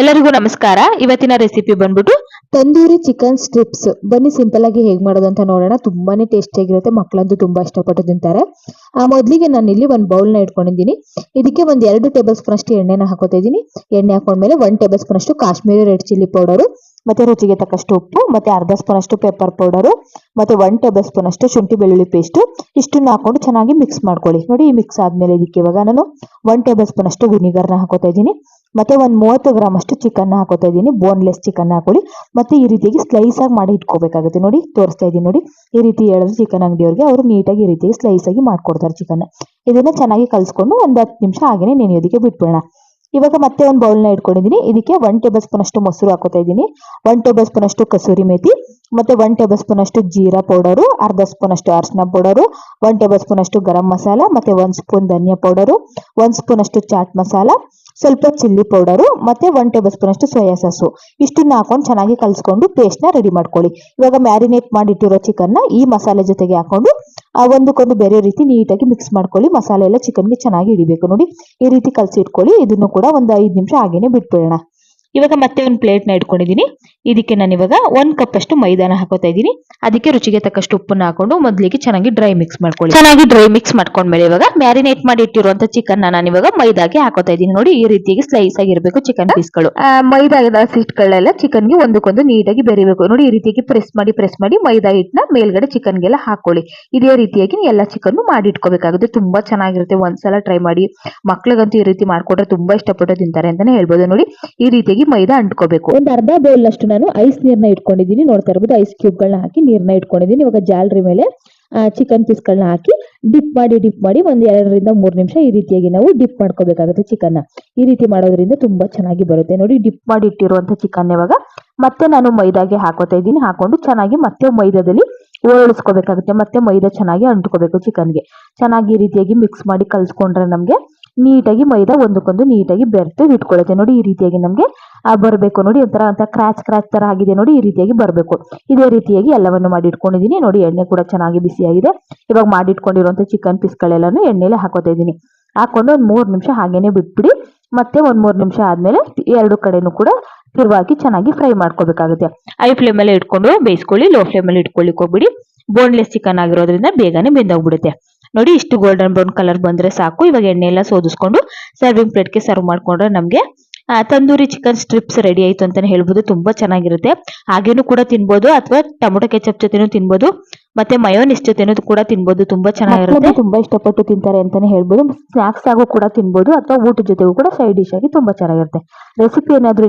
ಎಲ್ಲರಿಗೂ ನಮಸ್ಕಾರ. ಇವತ್ತಿನ ರೆಸಿಪಿ ಬಂದ್ಬಿಟ್ಟು ತಂದೂರಿ ಚಿಕನ್ ಸ್ಟ್ರಿಪ್ಸ್ ಬನ್ನಿ ಸಿಂಪಲ್ ಆಗಿ ಹೇಗ್ ಮಾಡೋದು ಅಂತ ನೋಡೋಣ. ತುಂಬಾನೇ ಟೇಸ್ಟಿ ಆಗಿರುತ್ತೆ. ಮಕ್ಕಳಂತೂ ತುಂಬಾ ಇಷ್ಟಪಟ್ಟು ತಿಂತಾರೆ. ಆ ಮೊದಲಿಗೆ ನಾನು ಇಲ್ಲಿ ಒಂದು ಬೌಲ್ನ ಇಟ್ಕೊಂಡಿದ್ದೀನಿ. ಇದಕ್ಕೆ ಒಂದ್ ಎರಡು ಟೇಬಲ್ ಸ್ಪೂನ್ ಅಷ್ಟು ಎಣ್ಣೆನ ಹಾಕೋತಾ ಇದ್ದೀನಿ. ಎಣ್ಣೆ ಹಾಕೊಂಡ್ಮೇಲೆ ಒನ್ ಟೇಬಲ್ ಸ್ಪೂನ್ ಅಷ್ಟು ಕಾಶ್ಮೀರಿ ರೆಡ್ ಚಿಲ್ಲಿ ಪೌಡರು ಮತ್ತೆ ರುಚಿಗೆ ತಕ್ಕಷ್ಟು ಉಪ್ಪು, ಮತ್ತೆ ಅರ್ಧ ಸ್ಪೂನ್ ಅಷ್ಟು ಪೆಪ್ಪರ್ ಪೌಡರು ಮತ್ತೆ ಒನ್ ಟೇಬಲ್ ಸ್ಪೂನ್ ಅಷ್ಟು ಶುಂಠಿ ಬೆಳ್ಳುಳ್ಳಿ ಪೇಸ್ಟ್ ಇಷ್ಟನ್ನ ಹಾಕೊಂಡು ಚೆನ್ನಾಗಿ ಮಿಕ್ಸ್ ಮಾಡ್ಕೊಳ್ಳಿ. ನೋಡಿ, ಈ ಮಿಕ್ಸ್ ಆದ್ಮೇಲೆ ಇದಕ್ಕೆ ಇವಾಗ ನಾನು ಒನ್ ಟೇಬಲ್ ಸ್ಪೂನ್ ಅಷ್ಟು ವಿನಿಗರ್ನ ಹಾಕೋತಾ ಇದ್ದೀನಿ. ಮತ್ತೆ ಒಂದು ಮೂವತ್ತು ಗ್ರಾಮ್ ಅಷ್ಟು ಚಿಕನ್ ಹಾಕೋತಾ ಇದ್ದೀನಿ. ಬೋನ್ಲೆಸ್ ಚಿಕನ್ ಹಾಕೊಳ್ಳಿ. ಮತ್ತೆ ಈ ರೀತಿಯಾಗಿ ಸ್ಲೈಸ್ ಆಗಿ ಮಾಡಿ ಇಟ್ಕೋಬೇಕಾಗುತ್ತೆ. ನೋಡಿ, ತೋರಿಸ್ತಾ ಇದ್ದೀನಿ ನೋಡಿ. ಈ ರೀತಿ ಹೇಳಿದ್ರೆ ಚಿಕನ್ ಅಂಗಡಿಯವ್ರಿಗೆ ಅವರು ನೀಟಾಗಿ ಈ ರೀತಿಯಾಗಿ ಸ್ಲೈಸ್ ಆಗಿ ಮಾಡ್ಕೊಡ್ತಾರೆ ಚಿಕನ್ ಇದನ್ನ ಚೆನ್ನಾಗಿ ಕಲ್ಸ್ಕೊಂಡು ಒಂದು ಹತ್ತು ನಿಮಿಷ ಹಾಗೆಯೇ ನೆನೆಯೋದಕ್ಕೆ ಬಿಟ್ಬಿಡೋಣ. ಇವಾಗ ಮತ್ತೆ ಒಂದು ಬೌಲ್ನ ಇಟ್ಕೊಂಡಿದ್ದೀನಿ. ಇದಕ್ಕೆ ಒನ್ ಟೇಬಲ್ ಸ್ಪೂನ್ ಮೊಸರು ಹಾಕೋತಾ ಇದ್ದೀನಿ. ಒನ್ ಟೇಬಲ್ ಸ್ಪೂನ್ ಕಸೂರಿ ಮೇಥಿ ಮತ್ತೆ ಒನ್ ಟೇಬಲ್ ಸ್ಪೂನ್ ಜೀರಾ ಪೌಡರು, ಅರ್ಧ ಸ್ಪೂನ್ ಅಷ್ಟು ಅರಿಶಿನ powder one tablespoon garam masala, ಮತ್ತೆ ಒಂದ್ ಸ್ಪೂನ್ ಧನಿಯಾ ಪೌಡರು ಒಂದ್ ಸ್ಪೂನ್ ಅಷ್ಟು ಚಾಟ್ ಮಸಾಲ ಸ್ವಲ್ಪ ಚಿಲ್ಲಿ ಪೌಡರು ಮತ್ತೆ ಒನ್ ಟೇಬಲ್ ಸ್ಪೂನ್ ಅಷ್ಟು ಸೋಯಾ ಸಾಸು ಇಷ್ಟನ್ನ ಹಾಕೊಂಡು ಚೆನ್ನಾಗಿ ಕಲಿಸ್ಕೊಂಡು ಪೇಸ್ಟ್ನ ರೆಡಿ ಮಾಡ್ಕೊಳ್ಳಿ. ಇವಾಗ ಮ್ಯಾರಿನೇಟ್ ಮಾಡಿಟ್ಟಿರೋ ಚಿಕನ್ನ ಈ ಮಸಾಲೆ ಜೊತೆಗೆ ಹಾಕೊಂಡು ಒಂದಕ್ಕೊಂದು ಬೇರೆ ರೀತಿ ನೀಟಾಗಿ ಮಿಕ್ಸ್ ಮಾಡ್ಕೊಳ್ಳಿ. ಮಸಾಲೆ ಎಲ್ಲ ಚಿಕನ್ಗೆ ಚೆನ್ನಾಗಿ ಹಿಡಿಬೇಕು ನೋಡಿ. ಈ ರೀತಿ ಕಲಸಿ ಇಟ್ಕೊಳ್ಳಿ ಇದನ್ನು ಕೂಡ ಒಂದು ಐದು ನಿಮಿಷ ಹಾಗೇನೆ ಬಿಟ್ಬಿಡೋಣ. ಇವಾಗ ಮತ್ತೆ ಒಂದು ಪ್ಲೇಟ್ನ ಇಟ್ಕೊಂಡಿದ್ದೀನಿ ಇದಕ್ಕೆ ನಾನು ಇವಾಗ ಒಂದ್ ಕಪ್ ಅಷ್ಟು ಮೈದಾನ ಹಾಕೋತಾ ಇದ್ದೀನಿ ಅದಕ್ಕೆ ರುಚಿಗೆ ತಕ್ಕಷ್ಟು ಉಪ್ಪನ್ನ ಹಾಕೊಂಡು ಮೊದಲಿಗೆ ಚೆನ್ನಾಗಿ ಡ್ರೈ ಮಿಕ್ಸ್ ಮಾಡ್ಕೊಳ್ಳಿ. ಚೆನ್ನಾಗಿ ಡ್ರೈ ಮಿಕ್ಸ್ ಮಾಡ್ಕೊಂಡ್ಮೇಲೆ ಇವಾಗ ಮ್ಯಾರಿನೇಟ್ ಮಾಡಿ ಇಟ್ಟಿರುವಂತ ಚಿಕನ್ ನಾನು ಇವಾಗ ಮೈದಾಗೆ ಹಾಕೋತಾ ಇದ್ದೀನಿ ನೋಡಿ ಈ ರೀತಿಯಾಗಿ ಸ್ಲೈಸ್ ಆಗಿರಬೇಕು ಚಿಕನ್ ಪೀಸ್ಗಳು ಮೈದಾ ಸಿಟ್ಗಳೆಲ್ಲ ಚಿಕನ್ಗೆ ಒಂದಕ್ಕೊಂದು ನೀಟಾಗಿ ಬೆರಿಬೇಕು. ನೋಡಿ ಈ ರೀತಿಯಾಗಿ ಪ್ರೆಸ್ ಮಾಡಿ ಪ್ರೆಸ್ ಮಾಡಿ ಮೈದಾ ಹಿಟ್ಟನ್ನ ಮೇಲ್ಗಡೆ ಚಿಕನ್ಗೆಲ್ಲ ಹಾಕೊಳ್ಳಿ. ಇದೇ ರೀತಿಯಾಗಿ ಎಲ್ಲ ಚಿಕನ್ ಮಾಡಿ ಇಟ್ಕೋಬೇಕಾಗುತ್ತೆ. ತುಂಬಾ ಚೆನ್ನಾಗಿರುತ್ತೆ. ಒಂದ್ಸಲ ಟ್ರೈ ಮಾಡಿ. ಮಕ್ಳಿಗಂತೂ ಈ ರೀತಿ ಮಾಡ್ಕೊಟ್ರೆ ತುಂಬಾ ಇಷ್ಟಪಟ್ಟು ತಿಂತಾರೆ ಅಂತಾನೆ ಹೇಳ್ಬೋದು. ನೋಡಿ ಈ ರೀತಿಯಾಗಿ ಮೈದಾ ಅಂಟ್ಕೋಬೇಕು. ಒಂದು ಅರ್ಧ ಬೌಲ್ ಅಷ್ಟು ನಾನು ಐಸ್ ನೀರ್ನ ಇಟ್ಕೊಂಡಿದ್ದೀನಿ. ನೋಡ್ತಾ ಇರ್ಬೋದು ಐಸ್ ಕ್ಯೂಬ್ಗಳನ್ನ ಹಾಕಿ ನೀರ್ನ ಇಟ್ಕೊಂಡಿದ್ದೀನಿ. ಇವಾಗ ಜಾಲರಿ ಮೇಲೆ ಚಿಕನ್ ಪೀಸ್ಗಳನ್ನ ಹಾಕಿ ಡಿಪ್ ಮಾಡಿ ಡಿಪ್ ಮಾಡಿ ಒಂದು ಎರಡರಿಂದ ಮೂರು ನಿಮಿಷ ಈ ರೀತಿಯಾಗಿ ನಾವು ಡಿಪ್ ಮಾಡ್ಕೋಬೇಕಾಗುತ್ತೆ ಚಿಕನ್ ಈ ರೀತಿ ಮಾಡೋದ್ರಿಂದ ತುಂಬಾ ಚೆನ್ನಾಗಿ ಬರುತ್ತೆ. ನೋಡಿ ಡಿಪ್ ಮಾಡಿ ಇಟ್ಟಿರುವಂತ ಚಿಕನ್ ಇವಾಗ ಮತ್ತೆ ನಾನು ಮೈದಾಗೆ ಹಾಕೋತಾ ಇದ್ದೀನಿ. ಹಾಕೊಂಡು ಚೆನ್ನಾಗಿ ಮತ್ತೆ ಮೈದಾದಲ್ಲಿ ಓರಳಿಸ್ಕೋಬೇಕಾಗುತ್ತೆ ಮತ್ತೆ ಮೈದಾ ಚೆನ್ನಾಗಿ ಅಂಟ್ಕೋಬೇಕು ಚಿಕನ್ಗೆ ಚೆನ್ನಾಗಿ ಈ ರೀತಿಯಾಗಿ ಮಿಕ್ಸ್ ಮಾಡಿ ಕಲ್ಸ್ಕೊಂಡ್ರೆ ನಮ್ಗೆ ನೀಟಾಗಿ ಮೈದಾ ಒಂದಕ್ಕೊಂದು ನೀಟಾಗಿ ಬೆರೆತು ಇಟ್ಕೊಳ್ಳುತ್ತೆ ನೋಡಿ ಈ ರೀತಿಯಾಗಿ ನಮಗೆ ಬರಬೇಕು. ನೋಡಿ ಒಂಥರ ಅಂತ ಕ್ರಾಚ್ ಕ್ರಾಚ್ ತರ ಆಗಿದೆ. ನೋಡಿ ಈ ರೀತಿಯಾಗಿ ಬರಬೇಕು. ಇದೇ ರೀತಿಯಾಗಿ ಎಲ್ಲವನ್ನು ಮಾಡಿ ಇಟ್ಕೊಂಡಿದ್ದೀನಿ ನೋಡಿ ಎಣ್ಣೆ ಕೂಡ ಚೆನ್ನಾಗಿ ಬಿಸಿಯಾಗಿದೆ ಇವಾಗ ಮಾಡಿ ಇಟ್ಕೊಂಡಿರುವಂತ ಚಿಕನ್ ಪೀಸ್ಗಳೆಲ್ಲಾನು ಎಣ್ಣೆಲೆ ಹಾಕೋತಾ ಇದ್ದೀನಿ. ಹಾಕೊಂಡು ಒಂದು ಮೂರು ನಿಮಿಷ ಹಾಗೇನೆ ಬಿಟ್ಬಿಡಿ. ಮತ್ತೆ ಒಂದು ಮೂರು ನಿಮಿಷ ಆದಮೇಲೆ ಎರಡು ಕಡೆನೂ ಕೂಡ ತಿರುವಾಕಿ ಚೆನ್ನಾಗಿ ಫ್ರೈ ಮಾಡ್ಕೋಬೇಕಾಗುತ್ತೆ. ಐ ಫ್ಲೇಮಲ್ಲೇ ಇಟ್ಕೊಂಡು ಬೇಯಿಸ್ಕೊಳ್ಳಿ ಲೋ ಫ್ಲೇಮಲ್ಲಿ ಇಟ್ಕೊಳ್ಳಿಕ್ ಹೋಗ್ಬಿಡಿ. ಬೋನ್ಲೆಸ್ ಚಿಕನ್ ಆಗಿರೋದ್ರಿಂದ ಬೇಗನೆ ಬೆಂದೋಗ್ಬಿಡುತ್ತೆ. ನೋಡಿ, ಇಷ್ಟು ಗೋಲ್ಡನ್ ಬ್ರೌನ್ ಕಲರ್ ಬಂದ್ರೆ ಸಾಕು. ಇವಾಗ ಎಣ್ಣೆ ಎಲ್ಲ ಸೋದಿಸ್ಕೊಂಡು ಸರ್ವಿಂಗ್ ಪ್ಲೇಟ್ಗೆ ಸರ್ವ್ ಮಾಡ್ಕೊಂಡ್ರೆ ನಮ್ಗೆ ತಂದೂರಿ ಚಿಕನ್ ಸ್ಟ್ರಿಪ್ಸ್ ರೆಡಿ ಆಯ್ತು ಅಂತಾನೆ ಹೇಳ್ಬೋದು. ತುಂಬಾ ಚೆನ್ನಾಗಿರುತ್ತೆ. ಹಾಗೇನು ಕೂಡ ತಿನ್ಬೋದು, ಅಥವಾ ಟೊಮೊಟೊ ಕೆಚಪ್ ಜೊತೆನೂ ತಿನ್ಬೋದು, ಮತ್ತೆ ಮಯೋನಿಸ್ ಜೊತೆನೂ ಕೂಡ ತಿನ್ಬೋದು. ತುಂಬಾ ಚೆನ್ನಾಗಿರುತ್ತೆ. ತುಂಬಾ ಇಷ್ಟಪಟ್ಟು ತಿಂತಾರೆ ಅಂತಾನೆ ಹೇಳ್ಬೋದು. ಸ್ನಾಕ್ಸ್ ಆಗು ಕೂಡ ತಿನ್ಬೋದು, ಅಥವಾ ಊಟದ ಜೊತೆಗೂ ಕೂಡ ಸೈಡ್ ಡಿಶ್ ಆಗಿ ತುಂಬಾ ಚೆನ್ನಾಗಿರುತ್ತೆ. ರೆಸಿಪಿ ಏನಾದ್ರೂ